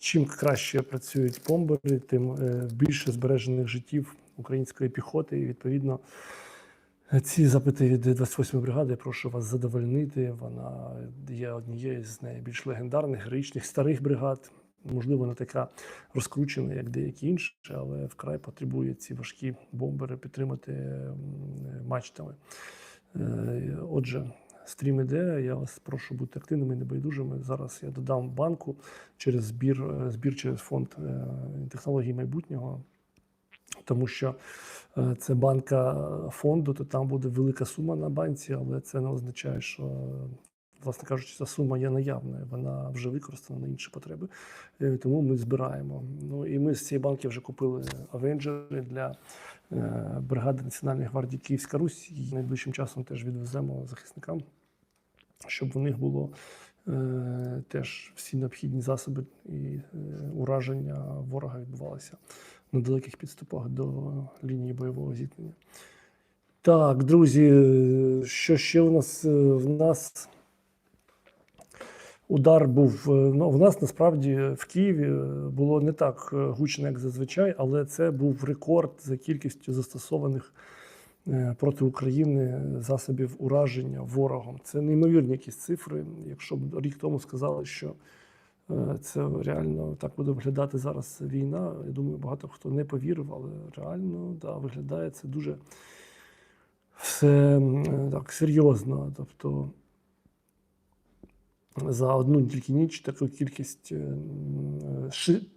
чим краще працюють бомбери, тим е, більше збережених життів української піхоти. І відповідно е, ці запити від 28-ї бригади я прошу вас задовольнити. Вона є однією з найбільш легендарних, героїчних старих бригад. Можливо, не така розкручена, як деякі інші, але вкрай потребує ці важкі бомбери підтримати мачтами. Е, Отже, стрім іде. Я вас прошу бути активними і небайдужими. Зараз я додам банку через збір, е, збір через фонд е, технологій майбутнього. Тому що е, це банка фонду, то там буде велика сума на банці, але це не означає, що, власне кажучи, ця сума є наявною, вона вже використана на інші потреби. Тому ми збираємо. Ну і ми з цієї банки вже купили авенджери для бригади Національної гвардії Київська Русь. І найближчим часом теж відвеземо захисникам, щоб у них було е, теж всі необхідні засоби і е, ураження ворога відбувалися на далеких підступах до лінії бойового зіткнення. Так, друзі, що ще у нас? Е, В нас удар був. е, Ну, в нас насправді в Києві е, було не так гучно, як зазвичай, але це був рекорд за кількістю застосованих проти України засобів ураження ворогом. Це неймовірні якісь цифри. Якщо б рік тому сказали, що е, це реально так буде виглядати зараз війна. Я думаю, багато хто не повірив, але реально да, виглядає це дуже все так серйозно. Тобто за одну тільки ніч таку кількість е,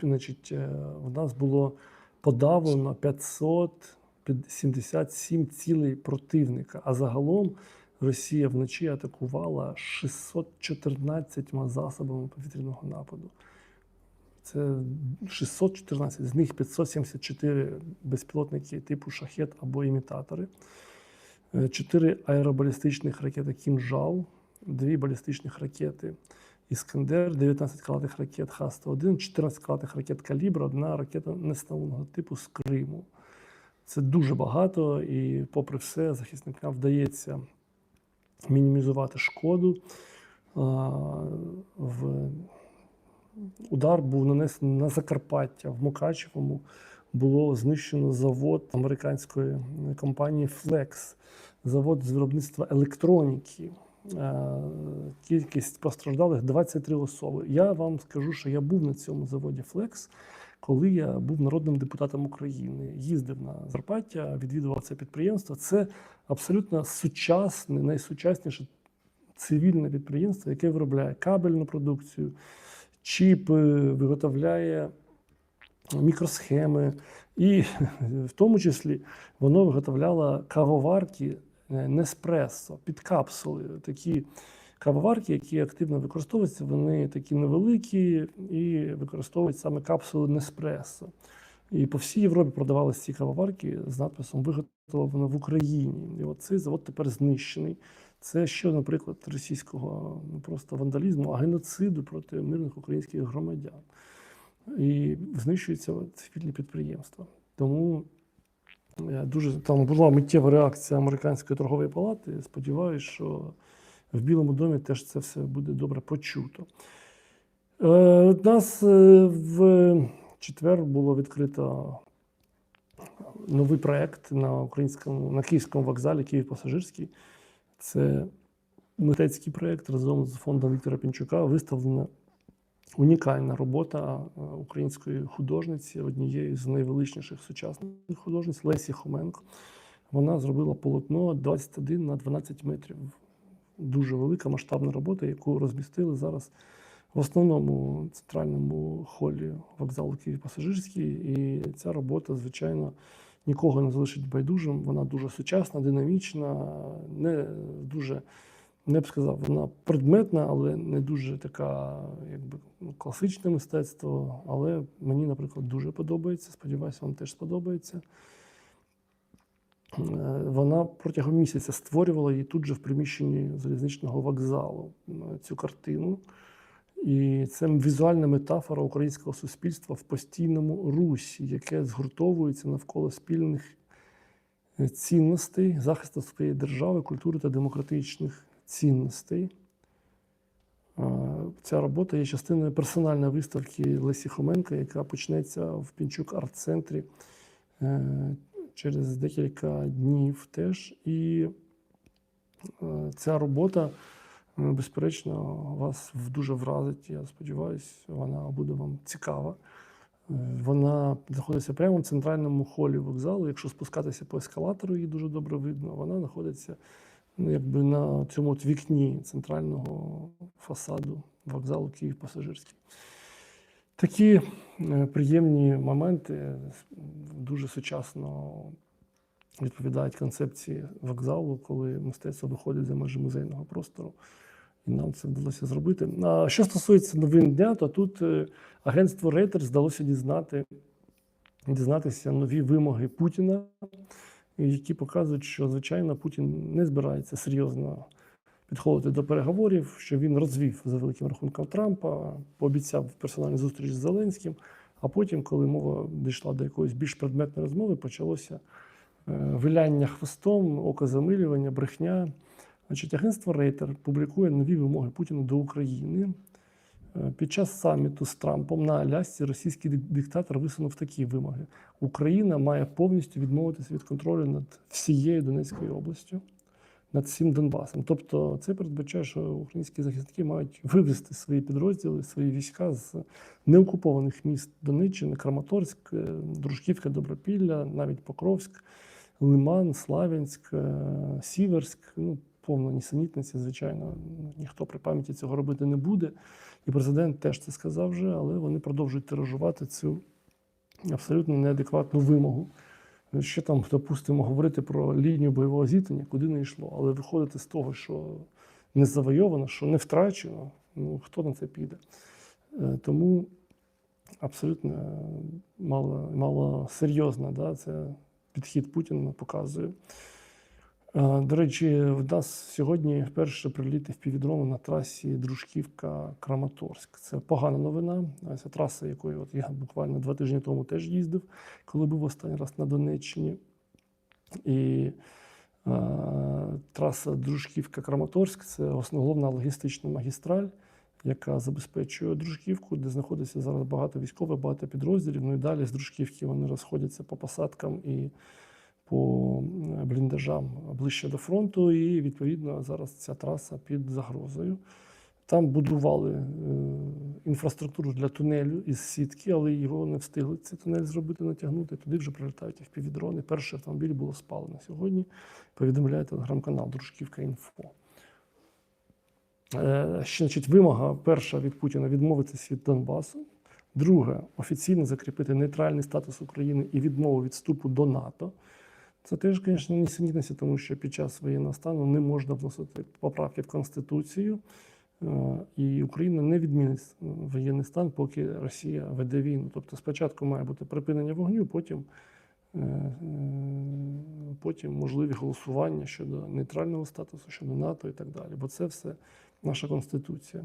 значить, е, в нас було подавлено 577 цілей противника, а загалом Росія вночі атакувала 614 засобами повітряного нападу. Це 614, з них 574 безпілотники типу шахет або імітатори, 4 аеробалістичних ракети Кінжал, 2 балістичних ракети Іскандер, 19 крилатих ракет Х-101, 14 крилатих ракет Калібр, одна ракета нестановленого типу з Криму. Це дуже багато, і, попри все, захисникам вдається мінімізувати шкоду. В удар був нанесений на Закарпаття в Мукачевому. Було знищено завод американської компанії Flex, завод з виробництва електроніки. Кількість постраждалих 23 особи. Я вам скажу, що я був на цьому заводі Flex, коли я був народним депутатом України. Їздив на Закарпаття, відвідував це підприємство. Це абсолютно сучасне, найсучасніше цивільне підприємство, яке виробляє кабельну продукцію, чіпи, виготовляє мікросхеми, і в тому числі воно виготовляло кавоварки Неспресо під капсули. Такі кавоварки, які активно використовуються, вони такі невеликі і використовують саме капсули Неспресо. І по всій Європі продавалися ці кавоварки з надписом виготовлено в Україні. І от цей завод тепер знищений. Це ще, наприклад, російського не просто вандалізму, а геноциду проти мирних українських громадян. І знищуються цивільні підприємства. Тому я дуже там була миттєва реакція американської торгової палати. Сподіваюся, що в Білому домі теж це все буде добре почуто. Е, У нас е, в четвер було відкрито новий проєкт на українському на київському вокзалі Київ Пасажирський. Це митецький проєкт разом з фондом Віктора Пінчука виставлена унікальна робота е, української художниці, однієї з найвеличніших сучасних художниць Лесі Хоменко. Вона зробила полотно 21 на 12 метрів. Дуже велика масштабна робота, яку розмістили зараз в основному центральному холі вокзалу Київ Пасажирський. І ця робота, звичайно, нікого не залишить байдужим. Вона дуже сучасна, динамічна, не дуже, не б сказав, вона предметна, але не дуже така, якби ну, класичне мистецтво. Але мені, наприклад, дуже подобається. Сподіваюся, вам теж сподобається. Е, Вона протягом місяця створювала її тут же в приміщенні залізничного вокзалу е, цю картину. І це візуальна метафора українського суспільства в постійному русі, яке згуртовується навколо спільних е, цінностей, захисту своєї держави, культури та демократичних цінностей. Ця робота є частиною персональної виставки Лесі Хоменка, яка почнеться в Пінчук арт-центрі через декілька днів теж. І е, ця робота, е, безперечно, вас дуже вразить. Я сподіваюся, вона буде вам цікава. Е, Вона знаходиться прямо в центральному холі вокзалу. Якщо спускатися по ескалатору, її дуже добре видно. Вона знаходиться ну, якби на цьому от вікні центрального фасаду вокзалу Київ пасажирський. Такі е, приємні моменти е, дуже сучасно відповідають концепції вокзалу, коли мистецтво виходить за межі музейного простору. І нам це вдалося зробити. А що стосується новин дня, то тут е, агентство Reuters здалося дізнати, дізнатися нові вимоги Путіна, які показують, що звичайно Путін не збирається серйозно підходити до переговорів, що він розвів за великим рахунком Трампа, пообіцяв персональну зустріч з Зеленським. А потім, коли мова дійшла до якоїсь більш предметної розмови, почалося е, виляння хвостом, окозамилювання, брехня. Значить, агентство Рейтер публікує нові вимоги Путіна до України. Е, Під час саміту з Трампом на Алясці російський диктатор висунув такі вимоги: Україна має повністю відмовитися від контролю над всією Донецькою областю, над всім Донбасом. Тобто, це передбачає, що українські захисники мають вивести свої підрозділи, свої війська з неокупованих міст Донеччини, Краматорськ, е, Дружківка, Добропілля, навіть Покровськ, Лиман, Славянськ, е, Сіверськ. Ну, повна нісенітниця, звичайно, ніхто при пам'яті цього робити не буде. І президент теж це сказав вже, але вони продовжують тиражувати цю абсолютно неадекватну вимогу. Ще там, допустимо, говорити про лінію бойового зіткнення, куди не йшло, але виходити з того, що не завойовано, що не втрачено, ну хто на це піде. Е, Тому абсолютно мало, мало серйозно да, це підхід Путіна показує. Е, До речі, в нас сьогодні вперше приліти в півдрону на трасі Дружківка-Краматорськ. Це погана новина. А Це траса, якою от я буквально два тижні тому теж їздив, коли був останній раз на Донеччині. І е, траса Дружківка-Краматорськ це основна логістична магістраль, яка забезпечує Дружківку, де знаходиться зараз багато військових, багато підрозділів. Ну і далі з Дружківки вони розходяться по посадкам і по е, бліндажам ближче до фронту, і відповідно зараз ця траса під загрозою. Там будували е, інфраструктуру для тунелю із сітки, але його не встигли цей тунель зробити, натягнути. Туди вже прилітають впівдрони. Перший автомобіль було спалено сьогодні. Повідомляє телеграм-канал Дружківка Інфо. Е, Ще значить, вимога перша від Путіна відмовитися від Донбасу. Друге офіційно закріпити нейтральний статус України і відмову від вступу до НАТО. Це теж, звісно, нісенітниця, тому що під час воєнного стану не можна вносити поправки в Конституцію, е, і Україна не відмінить е, воєнний стан, поки Росія веде війну. Тобто спочатку має бути припинення вогню, потім, е, потім можливі голосування щодо нейтрального статусу, щодо НАТО і так далі. Бо це все наша Конституція.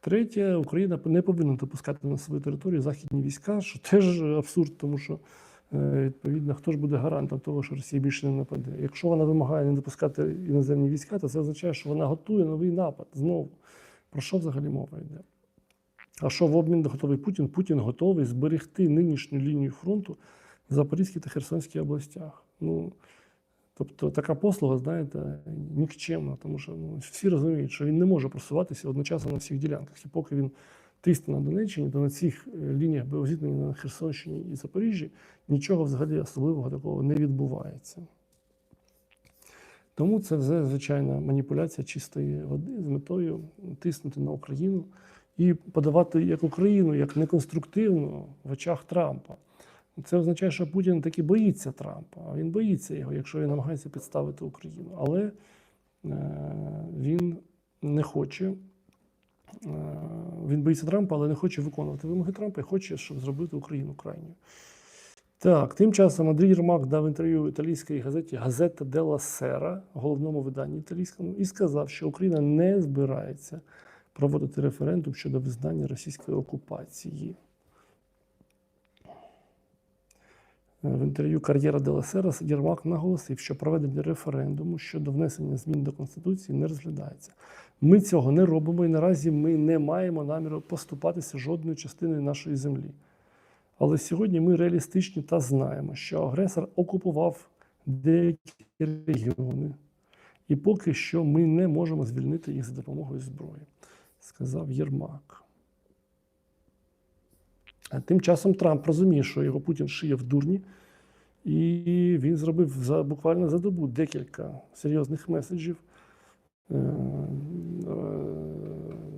Третє, Україна не повинна допускати на свою територію західні війська, що теж абсурд, тому що відповідно хто ж буде гарантом того, що Росія більше не нападе. Якщо вона вимагає не допускати іноземні війська, то це означає, що вона готує новий напад знову. Про що взагалі мова йде? А що в обмін готовий Путін? Путін готовий зберегти нинішню лінію фронту в Запорізькій та Херсонській областях. Ну, тобто така послуга, знаєте, нікчемна, тому що ну, всі розуміють, що він не може просуватися одночасно на всіх ділянках. І поки він тисне на Донеччині, то на цих е, лініях бойовозіткнення на Херсонщині і Запоріжжі нічого взагалі особливого такого не відбувається. Тому це вже звичайна маніпуляція чистої води з метою тиснути на Україну і подавати як Україну як неконструктивну в очах Трампа. Це означає, що Путін таки боїться Трампа, а він боїться його, якщо він намагається підставити Україну. Але е, він не хоче. Е, Він боїться Трампа, але не хоче виконувати вимоги Трампа і хоче, щоб зробити Україну крайньою. Так, тим часом Андрій Єрмак дав інтерв'ю італійській газеті Газета Делла Сера, головному виданні італійському, і сказав, що Україна не збирається проводити референдум щодо визнання російської окупації. В інтерв'ю Кар'єра Делла Сера Єрмак наголосив, що проведення референдуму щодо внесення змін до Конституції не розглядається. Ми цього не робимо і наразі ми не маємо наміру поступатися жодною частиною нашої землі. Але сьогодні ми реалістичні та знаємо, що агресор окупував деякі регіони, і поки що ми не можемо звільнити їх за допомогою зброї, сказав Єрмак. А тим часом Трамп розуміє, що його Путін шиє в дурні, і він зробив за, буквально за добу декілька серйозних меседжів.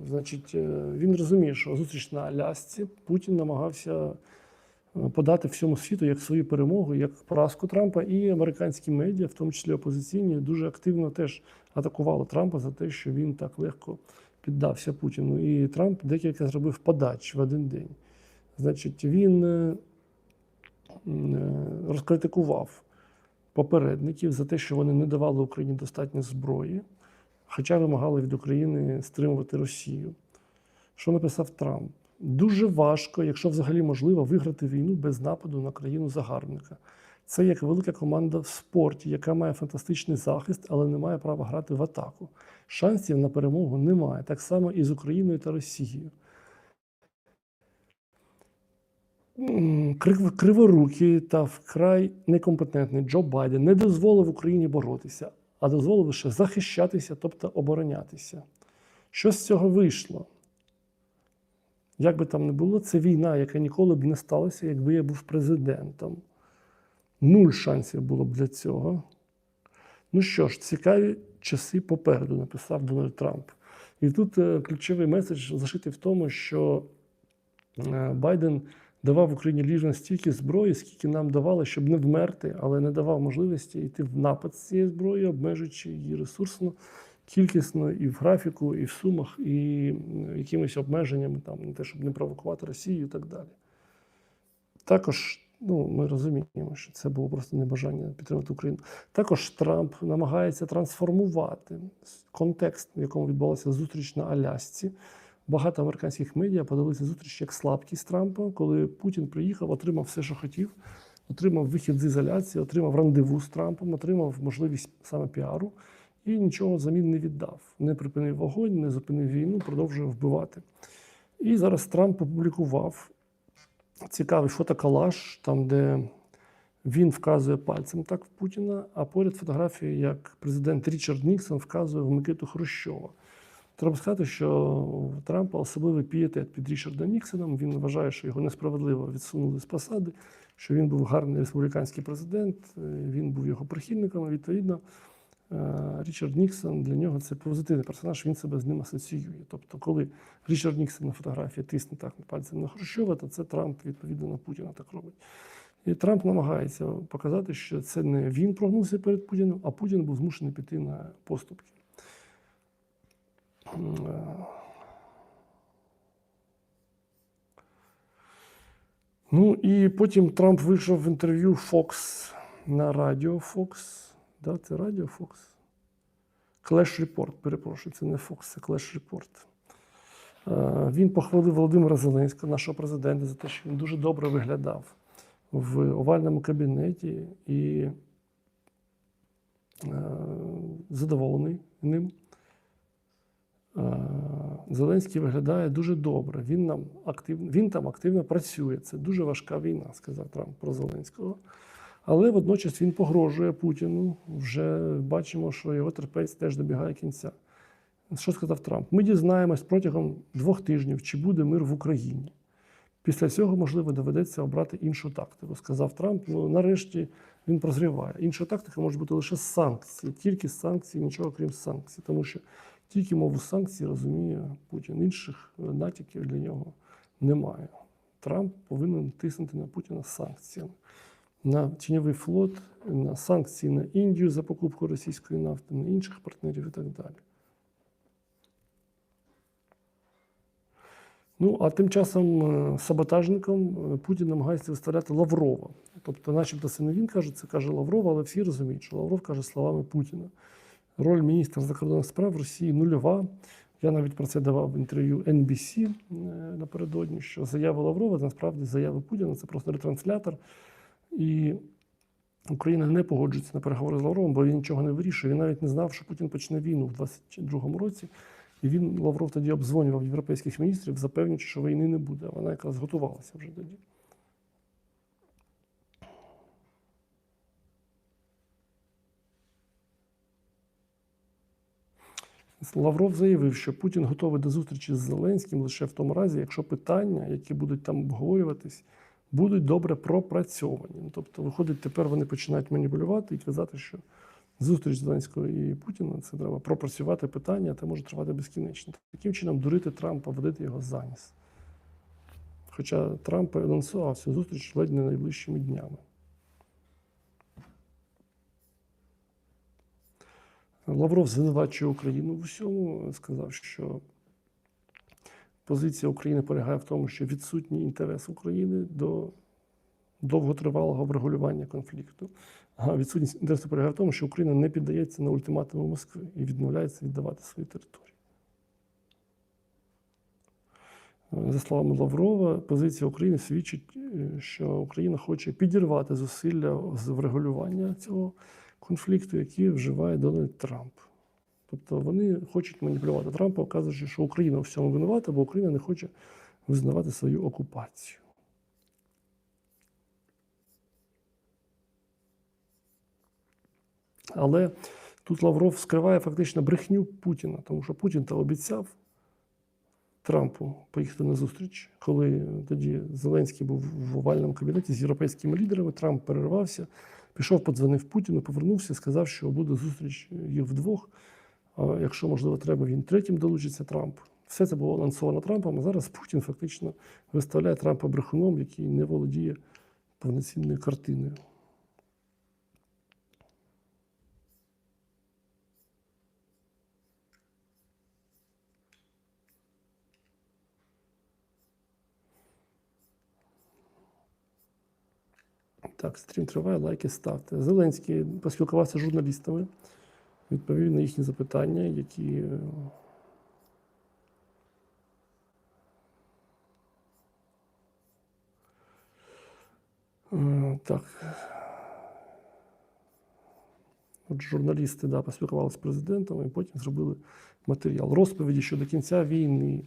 Значить, е, він розуміє, що зустріч на Алясці Путін намагався е, подати всьому світу як свою перемогу, як поразку Трампа, і американські медіа, в тому числі опозиційні, дуже активно теж атакували Трампа за те, що він так легко піддався Путіну. І Трамп декілька зробив подач в один день. Значить, він е, розкритикував попередників за те, що вони не давали Україні достатньо зброї, хоча вимагали від України стримувати Росію. Що написав Трамп? Дуже важко, якщо взагалі можливо, виграти війну без нападу на країну загарбника. Це як велика команда в спорті, яка має фантастичний захист, але не має права грати в атаку. Шансів на перемогу немає. Так само і з Україною та Росією. Криворукий та вкрай некомпетентний Джо Байден не дозволив Україні боротися, а дозволив лише захищатися, тобто оборонятися. Що з цього вийшло? Як би там не було, це війна, яка ніколи б не сталася, якби я був президентом. Нуль шансів було б для цього. Ну що ж, цікаві часи попереду, написав Дональд Трамп. І тут е, ключовий меседж зашитий в тому, що е, Байден давав Україні рівно стільки зброї, скільки нам давали, щоб не вмерти, але не давав можливості йти в напад з цієї зброї, обмежуючи її ресурсно, кількісно і в графіку, і в сумах, і якимись обмеженнями, там, на те, щоб не провокувати Росію і так далі. Також ну, ми розуміємо, що це було просто небажання підтримати Україну. Також Трамп намагається трансформувати контекст, в якому відбулася зустріч на Алясці. Багато американських медіа подалися зустріч як слабкість Трампа, коли Путін приїхав, отримав все, що хотів, отримав вихід з ізоляції, отримав рандеву з Трампом, отримав можливість саме піару і нічого взамін не віддав. Не припинив вогонь, не зупинив війну, продовжує вбивати. І зараз Трамп опублікував цікавий фотоколаж, там, де він вказує пальцем так в Путіна, а поряд фотографія, як президент Річард Ніксон вказує в Микиту Хрущова. Треба сказати, що Трампа особливий пієтет під Річардом Ніксоном. Він вважає, що його несправедливо відсунули з посади, що він був гарний республіканський президент, е, він був його прихильником. Відповідно, е, Річард Ніксон для нього це позитивний персонаж, він себе з ним асоціює. Тобто, коли Річард Ніксон на фотографії тисне так пальцем на Хрущова, то це Трамп відповідно на Путіна так робить. І Трамп намагається показати, що це не він прогнувся перед Путіним, а Путін був змушений піти на поступки. Ну і потім Трамп вийшов в інтерв'ю Fox на радіо Fox. Да, це радіо Fox. Clash Report, перепрошую, це не Fox, це Clash Report. Е, Він похвалив Володимира Зеленського, нашого президента, за те, що він дуже добре виглядав в овальному кабінеті і е, задоволений ним. Е, Зеленський виглядає дуже добре. Він нам активно, він там активно працює. Це дуже важка війна, сказав Трамп про Зеленського. Але водночас він погрожує Путіну. Вже бачимо, що його терпець теж добігає кінця. Що сказав Трамп? Ми дізнаємось протягом двох тижнів, чи буде мир в Україні. Після цього, можливо, доведеться обрати іншу тактику, сказав Трамп. Ну, нарешті він прозріває. Інша тактика може бути лише санкції, тільки санкції, нічого крім санкцій. Тому що тільки мову санкцій розуміє Путін. Інших е, натяків для нього немає. Трамп повинен тиснути на Путіна санкціями. На тіньовий флот, на санкції на Індію за покупку російської нафти, на інших партнерів і так далі. Ну, а тим часом е, саботажником е, Путін намагається виставляти Лаврова. Тобто, начебто, це не він каже, це каже Лавров, але всі розуміють, що Лавров каже словами Путіна. Роль міністра закордонних справ Росії нульова. Я навіть про це давав інтерв'ю NBC е, напередодні, що заява Лаврова насправді заява Путіна це просто ретранслятор. І Україна не погоджується на переговори з Лавровим, бо він нічого не вирішує. Він навіть не знав, що Путін почне війну в 22-му році. І він Лавров тоді обдзвонював європейських міністрів, запевнюючи, що війни не буде. Вона якраз готувалася вже тоді. Лавров заявив, що Путін готовий до зустрічі з Зеленським лише в тому разі, якщо питання, які будуть там обговорюватись, будуть добре пропрацьовані. Ну, Тобто, виходить, тепер вони починають маніпулювати і казати, що зустріч Зеленського і Путіна це треба пропрацювати питання, це може тривати безкінечно. Таким чином, дурити Трампа, водити його за. Хоча Трамп анонсував цю зустріч ледь не найближчими днями. Лавров звинувачує Україну в усьому, сказав, що позиція України полягає в тому, що відсутній інтерес України до довготривалого врегулювання конфлікту. А відсутність інтересу полягає в тому, що Україна не піддається на ультиматуми Москви і відмовляється віддавати свої території. За словами Лаврова, позиція України свідчить, е, що Україна хоче підірвати зусилля з врегулювання цього конфлікту, який вживає Дональд Трамп. Тобто вони хочуть маніпулювати Трампа, вказуючи, що Україна у всьому винувата, бо Україна не хоче визнавати свою окупацію. Але тут Лавров скриває фактично брехню Путіна, тому що Путін та обіцяв Трампу поїхати на зустріч, коли тоді Зеленський був в овальному кабінеті з європейськими лідерами. Трамп перервався, пішов, подзвонив Путіну, повернувся, сказав, що буде зустріч їх вдвох. Якщо можливо треба, він третім долучиться Трамп. Все це було анонсовано Трампом. А зараз Путін фактично виставляє Трампа брехуном, який не володіє повноцінною картиною. Так, стрім триває, лайки ставте. Зеленський поспілкувався з журналістами, відповів на їхні запитання, які. е, Так. От журналісти да, поспілкувалися з президентом і потім зробили матеріал. Розповіді щодо кінця війни.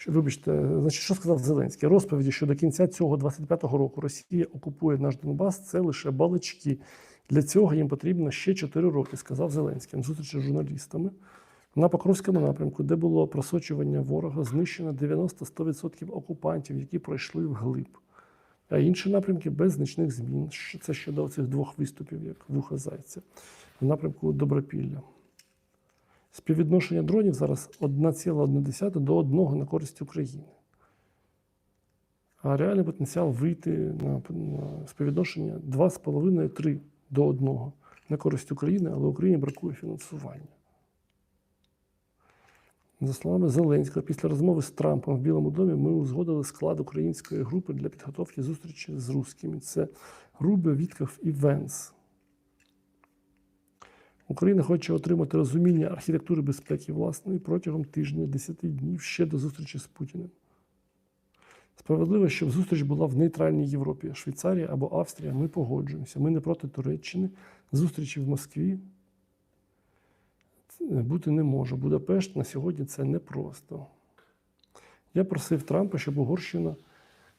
Що, вибачте, значить, що сказав Зеленський? Розповіді, що до кінця цього 25-го року Росія окупує наш Донбас, це лише балачки. Для цього їм потрібно ще 4 роки, сказав Зеленський на зустрічі з журналістами. На Покровському напрямку, де було просочування ворога, знищено 90-100% окупантів, які пройшли вглиб. А інші напрямки без значних змін. Це щодо цих двох виступів, як вуха зайця, в напрямку Добропілля. Співвідношення дронів зараз 1,1 до 1 на користь України. А реальний потенціал вийти на, співвідношення 2,5-3 до 1 на користь України, але Україні бракує фінансування. За словами Зеленського, після розмови з Трампом в Білому домі ми узгодили склад української групи для підготовки зустрічі з русскими. Це Рубе, Вітков і Венс. Україна хоче отримати розуміння архітектури безпеки власної протягом тижня, 10 днів ще до зустрічі з Путіним. Справедливо, щоб зустріч була в нейтральній Європі, Швейцарія або Австрія. Ми погоджуємося. Ми не проти Туреччини. Зустрічі в Москві бути не може. Будапешт на сьогодні це непросто. Я просив Трампа, щоб Угорщина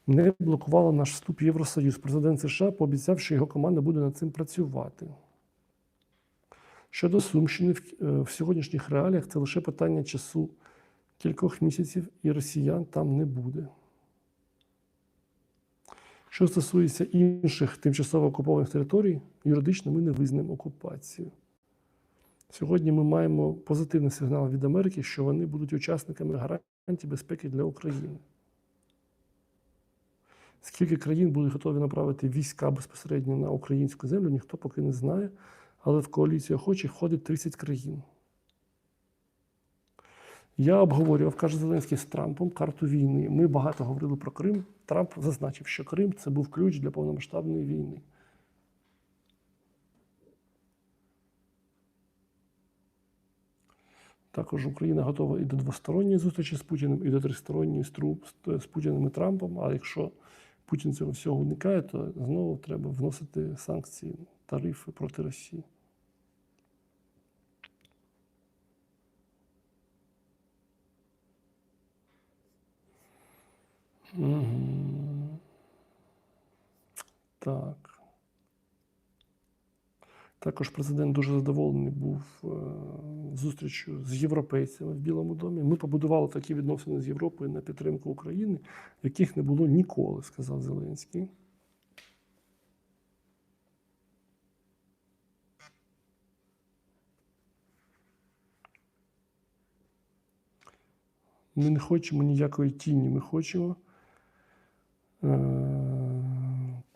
не блокувала наш вступ в Євросоюз. Президент США пообіцяв, що його команда буде над цим працювати. Щодо Сумщини, в, е, в сьогоднішніх реаліях це лише питання часу кількох місяців, і росіян там не буде. Що стосується інших тимчасово окупованих територій, юридично ми не визнаємо окупацію. Сьогодні ми маємо позитивний сигнал від Америки, що вони будуть учасниками гарантій безпеки для України. Скільки країн будуть готові направити війська безпосередньо на українську землю, ніхто поки не знає, але в коаліцію охочих входить 30 країн. Я обговорював, каже Зеленський, з Трампом карту війни. Ми багато говорили про Крим. Трамп зазначив, що Крим це був ключ для повномасштабної війни. Також Україна готова і до двосторонньої зустрічі з Путіним, і до тристоронньої з, Путіним і Трампом. А якщо Путін цього всього уникає, то знову треба вносити санкції, тарифи проти Росії. Угу. Так. Також президент дуже задоволений був е, зустрічю з європейцями в Білому домі. Ми побудували такі відносини з Європою на підтримку України, яких не було ніколи, сказав Зеленський. Ми не хочемо ніякої тіні, ми хочемо е,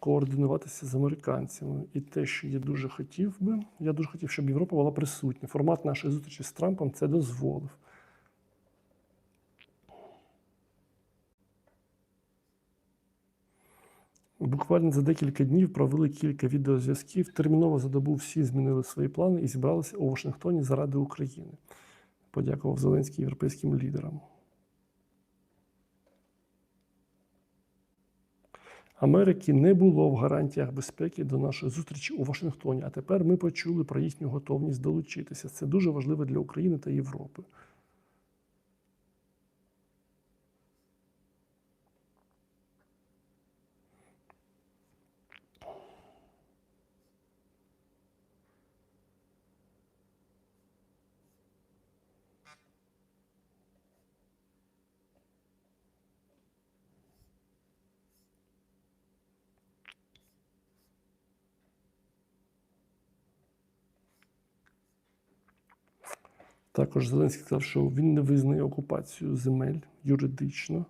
координуватися з американцями. І те, що я дуже хотів би, я дуже хотів, щоб Європа була присутня. Формат нашої зустрічі з Трампом це дозволив. Буквально за декілька днів провели кілька відеозв'язків. Терміново за добу всі змінили свої плани і зібралися у Вашингтоні заради України. Подякував Зеленський європейським лідерам. Америки не було в гарантіях безпеки до нашої зустрічі у Вашингтоні. А тепер ми почули про їхню готовність долучитися. Це дуже важливо для України та Європи. Також Зеленський сказав, що він не визнає окупацію земель юридично.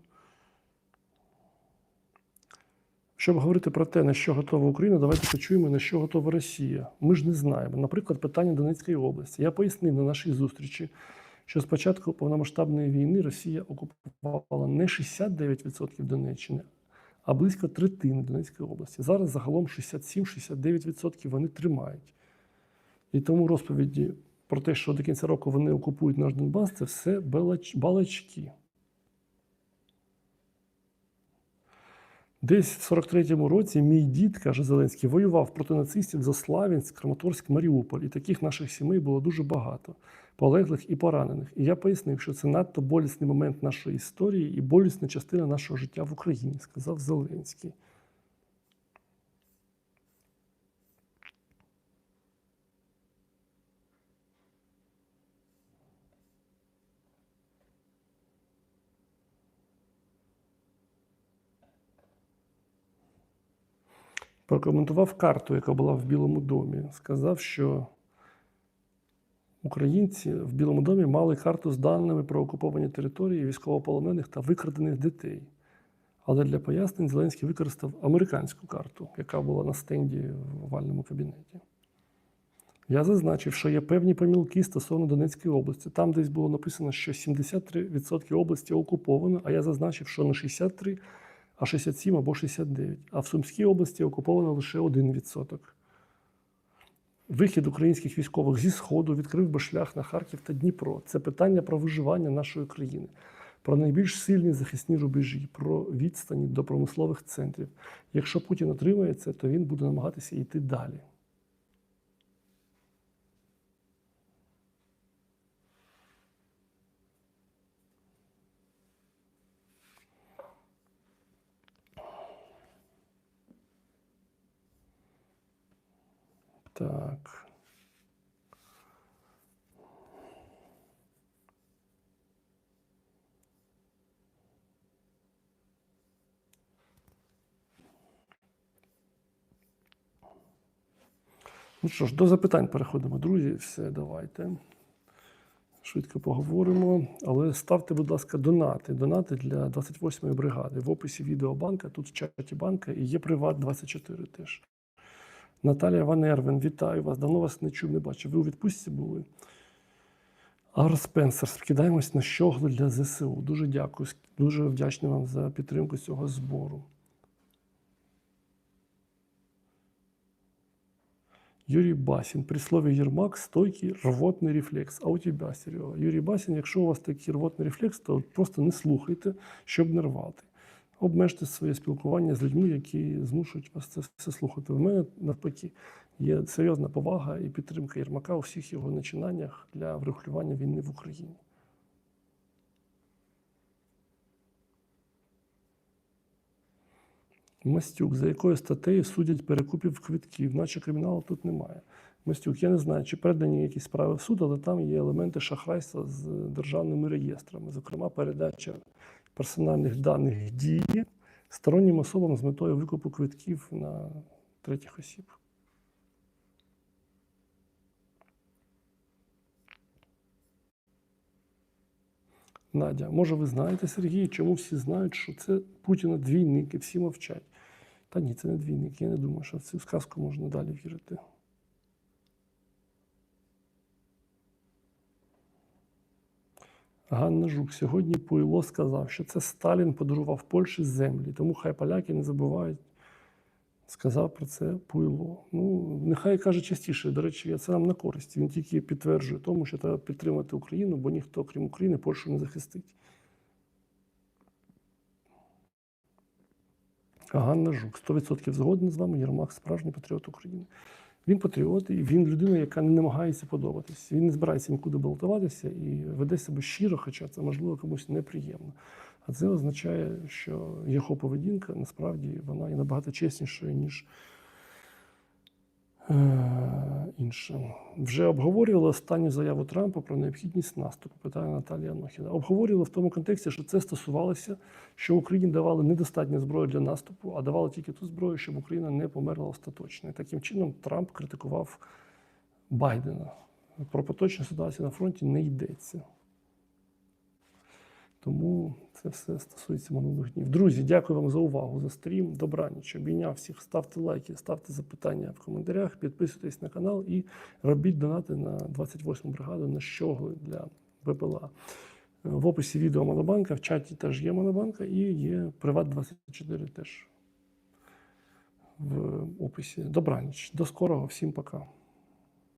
Щоб говорити про те, на що готова Україна, давайте почуємо, на що готова Росія. Ми ж не знаємо. Наприклад, питання Донецької області. Я пояснив на нашій зустрічі, що з початку повномасштабної війни Росія окупувала не 69% Донеччини, а близько третини Донецької області. Зараз загалом 67-69% вони тримають. І тому розповіді про те, що до кінця року вони окупують наш Донбас, це все балач- балачки. Десь в 43-му році мій дід, каже Зеленський, воював проти нацистів за Славянськ, Краматорськ, Маріуполь. І таких наших сімей було дуже багато, полеглих і поранених. І я пояснив, що це надто болісний момент нашої історії і болісна частина нашого життя в Україні, сказав Зеленський. Прокоментував карту, яка була в Білому домі. Сказав, що українці в Білому домі мали карту з даними про окуповані території, військовополонених та викрадених дітей. Але для пояснень Зеленський використав американську карту, яка була на стенді в овальному кабінеті. Я зазначив, що є певні помилки стосовно Донецької області. Там десь було написано, що 73% області окуповано, а я зазначив, що не 63, а 67 або 69. А в Сумській області окуповано лише 1%. Вихід українських військових зі Сходу відкрив би шлях на Харків та Дніпро. Це питання про виживання нашої країни, про найбільш сильні захисні рубежі, про відстані до промислових центрів. Якщо Путін отримається, то він буде намагатися йти далі. Так. Ну що ж, до запитань переходимо, друзі. Все, давайте. Швидко поговоримо. Але ставте, будь ласка, донати. Донати для 28-ї бригади. В описі відео банка, тут в чаті банка і є Приват 24 теж. Наталія Ван Ервен, вітаю вас. Давно вас не чув, не бачив. Ви у відпустці були. Ар Спенсер, скидаємось на щоглу для ЗСУ. Дуже дякую. Дуже вдячний вам за підтримку цього збору. Юрій Басін. При слові Єрмак стойкий рвотний рефлекс. А у тебе, Серега? Юрій Басін, якщо у вас такий рвотний рефлекс, то просто не слухайте, щоб не рвати. Обмежте своє спілкування з людьми, які змушують вас це все слухати. У мене навпаки є серйозна повага і підтримка Єрмака у всіх його начинаннях для врегулювання війни в Україні. Мастюк, за якою статтею судять перекупів квитків, наче криміналу тут немає. Мастюк, я не знаю, чи передані якісь справи в суд, але там є елементи шахрайства з державними реєстрами, зокрема, передача персональних даних дії стороннім особам з метою викупу квитків на третіх осіб. Надя, може, ви знаєте, Сергій, чому всі знають, що це Путіна двійник і всі мовчать? Та ні, це не двійник. Я не думаю, що в цю сказку можна далі вірити. Ганна Жук сьогодні Пуйло сказав, що це Сталін подарував Польщі землі, тому хай поляки не забувають. Сказав про це Пуйло. Ну, нехай каже частіше. До речі, це нам на користь. Він тільки підтверджує тому, що треба підтримати Україну, бо ніхто, крім України, Польщу не захистить. Ганна Жук 100% згоден з вами. Єрмак справжній патріот України. Він патріот, і він людина, яка не намагається подобатись. Він не збирається нікуди балотуватися і веде себе щиро, хоча це можливо комусь неприємно. А це означає, що його поведінка насправді вона є набагато чеснішою, ніж інше. Вже обговорювали останню заяву Трампа про необхідність наступу, питає Наталія Анохіна. Обговорювали в тому контексті, що це стосувалося, що Україні давали недостатньо зброї для наступу, а давали тільки ту зброю, щоб Україна не померла остаточно. І таким чином Трамп критикував Байдена. Про поточну ситуацію на фронті не йдеться. Тому це все стосується минулих днів. Друзі, дякую вам за увагу, за стрім. Добраніч. Обійняв всіх. Ставте лайки, ставте запитання в коментарях, підписуйтесь на канал і робіть донати на 28 бригаду на щогли для БПЛА. В описі відео Монобанка, в чаті теж є Монобанка і є Приват24 теж в описі. Добраніч. До скорого, всім пока.